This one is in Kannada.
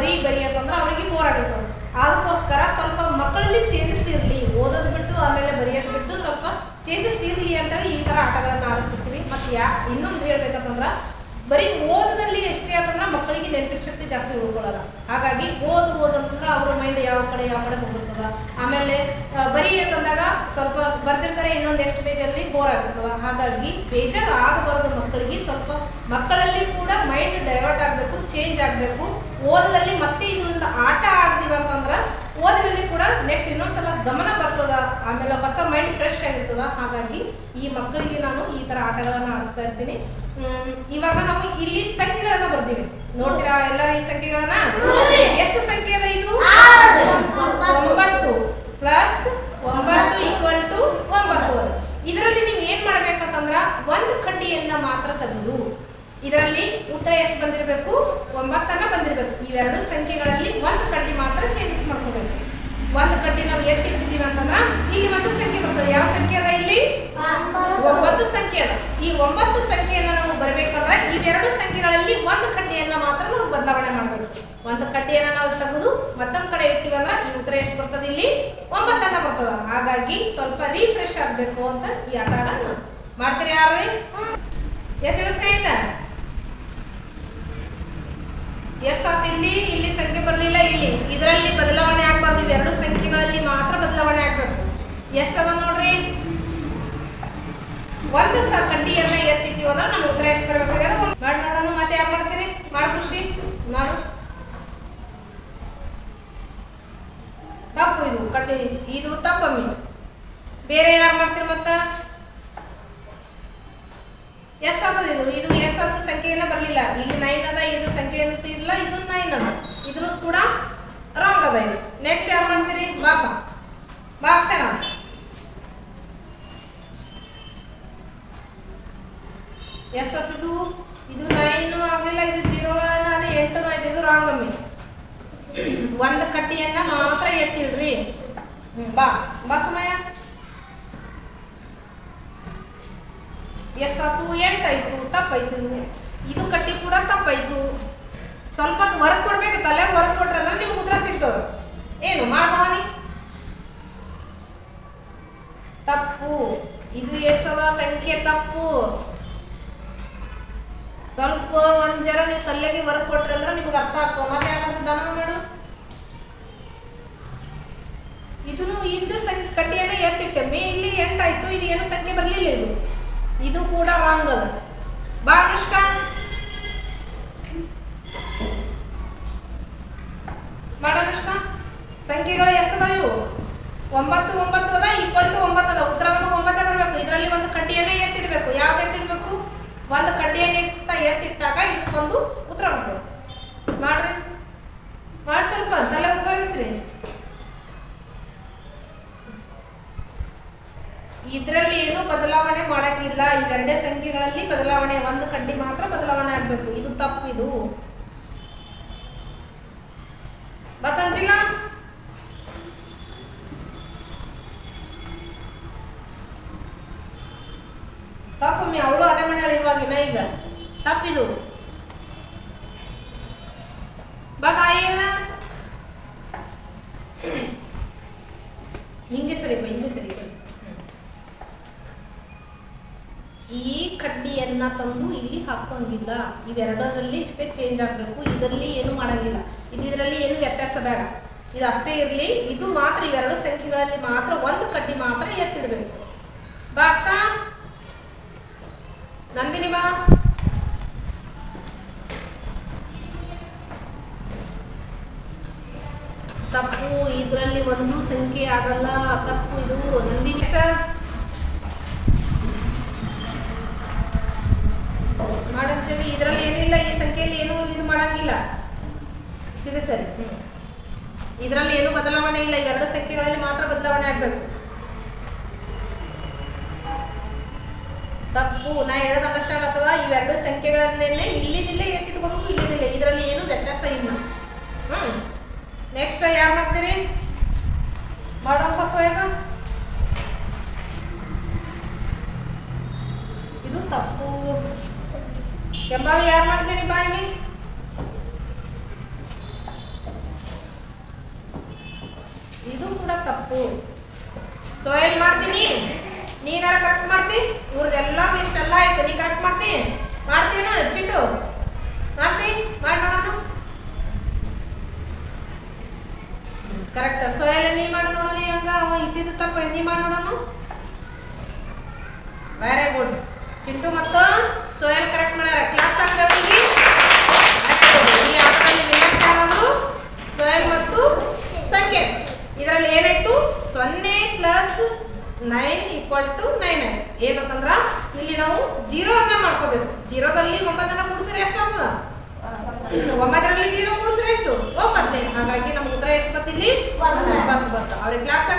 ಬರೀ ಬರಿ ಅಂತಂದ್ರೆ ಅವರಿಗೆ ಬೋರ್ ಆಗುತ್ತೆ ಅದಕ್ಕೋಸ್ಕರ ಸ್ವಲ್ಪ ಮಕ್ಕಳಲ್ಲಿ ಚೇಂಜಸ್ ಇರಲಿ, ಓದೋದು ಬಿಟ್ಟು ಆಮೇಲೆ ಬರೆಯೋದು ಬಿಟ್ಟು ಸ್ವಲ್ಪ ಚೇಂಜಸ್ ಇರಲಿ ಅಂತೇಳಿ ಈ ಥರ ಆಟಗಳನ್ನು ಆಡಿಸ್ತಿರ್ತೀವಿ. ಮತ್ತು ಯಾ, ಇನ್ನೊಂದು ಹೇಳ್ಬೇಕಂತಂದ್ರೆ, ಬರೀ ಓದದಲ್ಲಿ ಎಷ್ಟೇ ಅಂತಂದ್ರೆ ಮಕ್ಕಳಿಗೆ ನೆನಪಿನ ಶಕ್ತಿ ಜಾಸ್ತಿ ಉಳ್ಕೊಳ್ಳೋಲ್ಲ. ಹಾಗಾಗಿ ಓದು ಓದು ಅಂತಂದ್ರೆ ಅವ್ರ ಮೈಂಡ್ ಯಾವ ಕಡೆ ಯಾವ ಕಡೆ ಹೋಗಿರ್ತದ ಆಮೇಲೆ ಬರೀ ಅಂತಂದಾಗ ಸ್ವಲ್ಪ ಬರ್ದಿರ್ತಾರೆ ಇನ್ನೊಂದು ಎಷ್ಟು ಪೇಜಲ್ಲಿ ಬೋರ್ ಆಗಿರ್ತದ. ಹಾಗಾಗಿ ಬೇಜಾರು ಆಗಬಾರದು ಮಕ್ಕಳಿಗೆ. ಸ್ವಲ್ಪ ಮಕ್ಕಳಲ್ಲಿ ಕೂಡ ಮೈಂಡ್ ಡೈವರ್ಟ್ ಆಗಬೇಕು ಚೇಂಜ್ ಆಗಬೇಕು. ಓದದಲ್ಲಿ ಮತ್ತೆ ಇದರಿಂದ ಆಟ ಆಡ್ತೀವಿ ಅಂತಂದ್ರೆ ಓದಿನಲ್ಲಿ ಕೂಡ ನೆಕ್ಸ್ಟ್ ಇನ್ನೊಂದ್ಸಲ ಗಮನ ಬರ್ತದ. ಆಮೇಲೆ ಹೊಸ ಮೈಂಡ್ ಫ್ರೆಶ್ ಆಗಿರ್ತದ. ಹಾಗಾಗಿ ಈ ಮಕ್ಕಳಿಗೆ ನಾನು ಈ ತರ ಆಟಗಳನ್ನ ಆಡಿಸ್ತಾ ಇರ್ತೀನಿ. ಇವಾಗ ನಾವು ಇಲ್ಲಿ ಸಂಖ್ಯೆಗಳನ್ನ ಬರ್ತೀವಿ. ನೋಡ್ತೀರಾ ಎಲ್ಲರೂ ಈ ಸಂಖ್ಯೆಗಳನ್ನ ಎಷ್ಟು ಸಂಖ್ಯೆ ಅದ ಇದು ಒಂಬತ್ತು ಪ್ಲಸ್ ಒಂಬತ್ತು ಈಕ್ವಲ್ ಟು ಒಂಬತ್ತು ಇದರಲ್ಲಿ ನೀವು ಏನ್ ಮಾಡ್ಬೇಕಂತಂದ್ರ ಒಂದು ಕಡ್ಡಿಯನ್ನ ಮಾತ್ರ ತೆಗೆದು ಇದರಲ್ಲಿ ಉತ್ತರ ಎಷ್ಟು ಬಂದಿರಬೇಕು? ಒಂಬತ್ತನ್ನ ಬಂದಿರಬೇಕು. ಇವೆರಡು ಸಂಖ್ಯೆಗಳಲ್ಲಿ ಒಂದು ಕಡ್ಡಿ ಮಾತ್ರ ಚೇಂಜಸ್ ಮಾಡ್ಕೋಬೇಕು. ಒಂದು ಕಡ್ಡಿ ನಾವು ಎತ್ತಿಟ್ಟಿದ್ದೀವಿ ಅಂತಂದ್ರ, ಇಲ್ಲಿ ಒಂದು ಸಂಖ್ಯೆ ಬರ್ತದೆ. ಯಾವ ಸಂಖ್ಯೆ ಅದ ಇಲ್ಲಿ? ಒಂಬತ್ತು ಸಂಖ್ಯೆ ಅದ. ಈ ಒಂಬತ್ತು ಸಂಖ್ಯೆಯನ್ನ ನಾವು ಬರ್ಬೇಕಂದ್ರೆ ಇವೆರಡು ಸಂಖ್ಯೆಗಳಲ್ಲಿ ಒಂದು ಕಡ್ಡಿಯನ್ನ ಮಾತ್ರ ನಾವು ಬದಲಾವಣೆ ಮಾಡಬೇಕು. ಒಂದು ಕಡ್ಡಿಯನ್ನ ನಾವು ತೆಗೆದು ಮತ್ತೊಂದು ಕಡೆ ಇಡ್ತೀವಿ ಅಂದ್ರೆ, ಈ ಉತ್ತರ ಎಷ್ಟು ಬರ್ತದೆ ಇಲ್ಲಿ? ಒಂಬತ್ತನ್ನ ಬರ್ತದ. ಹಾಗಾಗಿ ಸ್ವಲ್ಪ ರೀಫ್ರೆಶ್ ಆಗ್ಬೇಕು ಅಂತ ಈ ಆಟ ಆಡೋಣ. ಮಾಡ್ತೀರಿ ಯಾರ್ರಿ? ಎತ್ತಿಡ ಎಷ್ಟಾತ್ ಇಲ್ಲಿ ಇಲ್ಲಿ ಸಂಖ್ಯೆ ಬರಲಿಲ್ಲ, ಇಲ್ಲಿ. ಇದರಲ್ಲಿ ಬದಲಾವಣೆ ಆಗ್ಬಾರ್ದು. ಎರಡು ಸಂಖ್ಯೆಗಳಲ್ಲಿ ಮಾತ್ರ ಬದಲಾವಣೆ ಆಗ್ಬೇಕು. ಎಷ್ಟದ ನೋಡ್ರಿ? ಒಂದು ಸ ಕಡ್ಡಿಯನ್ನ ಎತ್ತಿರ್ತೀವಿ ಅಂದ್ರೆ ನಮ್ಮ ಉತ್ತರ ಎಷ್ಟು ಬರ್ಬೇಕಾಗ್ಯದ ಮಾಡಿ ನೋಡೋಣ ಮತ್ತೆ ಯಾರು ಮಾಡ್ತೀರಿ? ಮಾಡ ಖುಷಿ. ನಾನು ತಪ್ಪು ಇದು ಕಡ್ಡಿ ಇದು ತಪ್ಪಮ್ಮಿ ಬೇರೆ ಯಾರು ಮಾಡ್ತೀರಿ ಮತ್ತ? ಎಷ್ಟಾಗ್ತದ ಇದು ಎಷ್ಟು ಎಷ್ಟಾದ ಸಂಖ್ಯೆಯನ್ನ ಬರಲಿಲ್ಲ. ಇಲ್ಲಿ ನೈನ್ ಅದ, ಇದು ಸಂಖ್ಯೆ ಅಂತ ಇಲ್ಲ ಇದು ನೈನ್ ಅದ. ಇದನ್ನು ಕೂಡ ರಾಂಗ್ ಅದ ಇದು. ನೆಕ್ಸ್ಟ್ ಯಾರು ಮಾಡ್ತೀರಿ? ಬಾಪ. ಬಾ ಅಕ್ಷರ ಇದು ನೈನು ಆಗಲಿಲ್ಲ, ಇದು ಜೀರೋ ಎಂಟು ಆಯ್ತು, ಇದು ರಾಂಗ್ ಅಮ್ಮಿ. ಒಂದು ಕಟ್ಟಿಯನ್ನ ಮಾತ್ರ ಎತ್ತಿಡ್ರಿ. ಬಾ. ಬಾ ಸಮಯ ಎಷ್ಟಾಯ್ತು ಎಂಟಾಯ್ತು ತಪ್ಪಾಯ್ತು ಇದು ಕಟ್ಟಿ ಕೂಡ ತಪ್ಪಾಯ್ತು. ಸ್ವಲ್ಪ ವರ್ಕ್ ಕೊಡ್ಬೇಕು ತಲೆಗೆ ವರ್ಕ್ ಕೊಟ್ರೆ ಅಂದ್ರೆ ನಿಮ್ಗೆ ಉತ್ತರ ಸಿಗ್ತದ. ಏನು ಮಾಡ್ಬವನಿ ತಪ್ಪು. ಇದು ಎಷ್ಟದ ಸಂಖ್ಯೆ ತಪ್ಪು? ಸ್ವಲ್ಪ ಒಂದ್ ಜರ ನೀವು ತಲೆಗೆ ವರ್ಕ್ ಕೊಟ್ರಿ ಅಂದ್ರೆ ನಿಮ್ಗೆ ಅರ್ಥ ಆಗ್ತವ ಮತ್ತೆ ಯಾಕಂದ್ರೆ ದನ ಮಾಡು. ಇದನ್ನು ಇದು ಸಂಖ್ಯೆ ಕಟ್ಟಿಯೇ ಎತ್ತಿಟ್ಟೆ. ಮೇ ಇಲ್ಲಿ ಎಂಟಾಯ್ತು ಇದು ಏನು ಸಂಖ್ಯೆ ಬರಲಿಲ್ಲ ಇದು. ಇದು ಕೂಡ ರಾಂಗ್ ಅದ. ಬಾ ಅನುಷ್ಕಾನ್ ಮಾಡ ಅನುಷ್ಕಾ. ಸಂಖ್ಯೆಗಳು ಎಷ್ಟದಾವ ಇವು? ಒಂಬತ್ತು ಒಂಬತ್ತು ಅದ ಈಕ್ವಲ್ ಟು ಒಂಬತ್ತು ಅದ. ಉತ್ತರವನ್ನು ಒಂಬತ್ತೇ ಬರಬೇಕು. ಇದರಲ್ಲಿ ಒಂದು ಕಡ್ಡಿಯನ್ನೇ ಎತ್ತಿಡಬೇಕು. ಯಾವ್ದು ಎತ್ತಿಡ್ಬೇಕು? ಒಂದು ಕಡ್ಡಿಯನ್ನು ಎತ್ತಿಟ್ಟಾಗ ಇದಕ್ಕೊಂದು ಉತ್ತರ ಬರ್ತದೆ ಮಾಡ್ರಿ ಮಾಡಿ ಸ್ವಲ್ಪ ತಲೆ ಉಪಯೋಗಿಸ್ರಿ ಇದರಲ್ಲಿ ಏನು ಬದಲಾವಣೆ ಮಾಡಂಗಿಲ್ಲ ಇವೆರಡೇ ಬದಲಾವಣೆ, ಒಂದು ಕಡ್ಡಿ ಮಾತ್ರ ಬದಲಾವಣೆ ಆಗ್ಬೇಕು. ಇದು ತಪ್ಪಿದು ಬಕಂಜಿಲ್ಲ ತಪ್ಪಮ್ಮಿ ಅವರು ಅದೇ ಮಾಡ್ಯಾಳ ಇವಾಗಿನ ಈಗ? ತಪ್ಪಿದು. ಬಾ ತಾಯಿಯನ್ನ ಹಿಂಗೆ ಸರಿ ಹಿಂಗೆ ಸರಿ ಹ್ಮ್. ಈ ಕಡ್ಡಿಯನ್ನ ತಂದು ಇಲ್ಲಿ ಹಾಕೊಂಡಿಲ್ಲ. ಇವೆರಡರಲ್ಲಿ ಇಷ್ಟೇ ಚೇಂಜ್ ಆಗಬೇಕು. ಇದರಲ್ಲಿ ಏನು ಮಾಡಂಗಿಲ್ಲ. ಇದು ಇದರಲ್ಲಿ ಏನು ವ್ಯತ್ಯಾಸ ಬೇಡ. ಇದು ಅಷ್ಟೇ ಇರಲಿ. ಇದು ಮಾತ್ರ ಇವೆರಡು ಸಂಖ್ಯೆಗಳಲ್ಲಿ ಮಾತ್ರ ಒಂದು ಕಡ್ಡಿ ಮಾತ್ರ ಎತ್ತಿಡಬೇಕು. ಬಾಕ್ಸ ನಂದಿನಿ ಬಾ. ತಪ್ಪು. ಇದರಲ್ಲಿ ಒಂದು ಸಂಖ್ಯೆ ಆಗಲ್ಲ. ತಪ್ಪು ಇದು. ನಂದಿನಿ ಇದರಲ್ಲಿ ಏನಿಲ್ಲ, ಈ ಸಂಖ್ಯೆಯಲ್ಲಿ ಏನು ಇದು ಮಾಡಂಗಿಲ್ಲ. ಸರಿ ಸರಿ. ಇದರಲ್ಲಿ ಏನು ಬದಲಾವಣೆ ಇಲ್ಲ ಎರಡು ಸಂಖ್ಯೆಗಳಲ್ಲಿ ಮಾತ್ರ ಬದಲಾವಣೆ ಆಗ್ಬೇಕು. ತಪ್ಪು. ನಾ ಹೇಳೋದು ಅಂಡರ್ಸ್ಟ್ಯಾಂಡ್ ಆಗ್ತದ? ಇವೆರಡು ಸಂಖ್ಯೆಗಳನ್ನೇ ಇಲ್ಲಿದಿಲ್ಲೇ ಎತ್ತಿಟ್ಕೋಬೇಕು ಇಲ್ಲಿದಿಲ್ಲ ಇದರಲ್ಲಿ ಏನು ವ್ಯತ್ಯಾಸ ಇಲ್ಲ. ಹ್ಮ್. ನೆಕ್ಸ್ಟ್ ಯಾರು ಮಾಡ್ತೀರಿ? ಮಾಡೋಣ ಸ್ವಯಂ ಇದು ತಪ್ಪು. ಕೆಂಬಾವಿ ಯಾರು ಮಾಡ್ತೀನಿ ಬಾ ಇದು ಕೂಡ ತಪ್ಪು. ಸೋಯಲ್ ಮಾಡ್ತೀನಿ? ನೀನಾರ ಕರೆಕ್ಟ್ ಮಾಡ್ತಿ? ಇವ್ರದ್ದೆಲ್ಲರೂ ಎಲ್ಲ ಆಯ್ತು. ನೀ ಕರೆಕ್ಟ್ ಮಾಡ್ತೀನಿ ಮಾಡ್ತೀನೋ ಚಿಟ್ಟು ಮಾಡ್ತಿ? ಮಾಡೋಣ ನೋಡೋಣ ಕರೆಕ್ಟ್ ಸೋಯಲ್ ನೀ ಮಾಡಿ ನೋಡೋಣ ಹೆಂಗ? ಅವ ಇಟ್ಟಿದ್ದು ತಪ್ಪ. ನೀ ಮಾಡೋಣ ವೆರಿ ಗುಡ್ ಚಿಂಟು ಮತ್ತು ಸೋಯಲ್ ಕರೆಕ್ಟ್ ಮಾಡ್ಯಾರ. ಕ್ಲಾಸ್ ಹಾಕ್ರೆ ಅವ್ರಿಗೆ ಈ ಆಟದಲ್ಲಿ ಸೋಯಲ್ ಮತ್ತು ಸಂಕೇತ್. ಇದರಲ್ಲಿ ಏನಾಯ್ತು? ಸೊನ್ನೆ plus nine equal to nine ಏನಂತಂದ್ರ, ಇಲ್ಲಿ ನಾವು ಜೀರೋ ಅನ್ನ ಮಾಡ್ಕೋಬೇಕು. ಜೀರೋದಲ್ಲಿ ಒಂಬತ್ತನ್ನ ಕೂಡಿಸಿದ್ರೆ ಎಷ್ಟಾಗ್ತದ? ಒಂಬತ್ತರಲ್ಲಿ ಜೀರೋ ಕೂಡಿಸಿದ್ರೆ ಎಷ್ಟು? ಒಂಬತ್ತನೇ ಹಾಗಾಗಿ ನಮ್ಮ ಉತ್ತರ ಎಷ್ಟು ಬತ್ತಿಲ್ಲಿ ಒಂಬತ್ತು. ಒಂಬತ್ತು ಬರ್ತದೆ ಅವ್ರಿಗೆ ಕ್ಲಾಸ್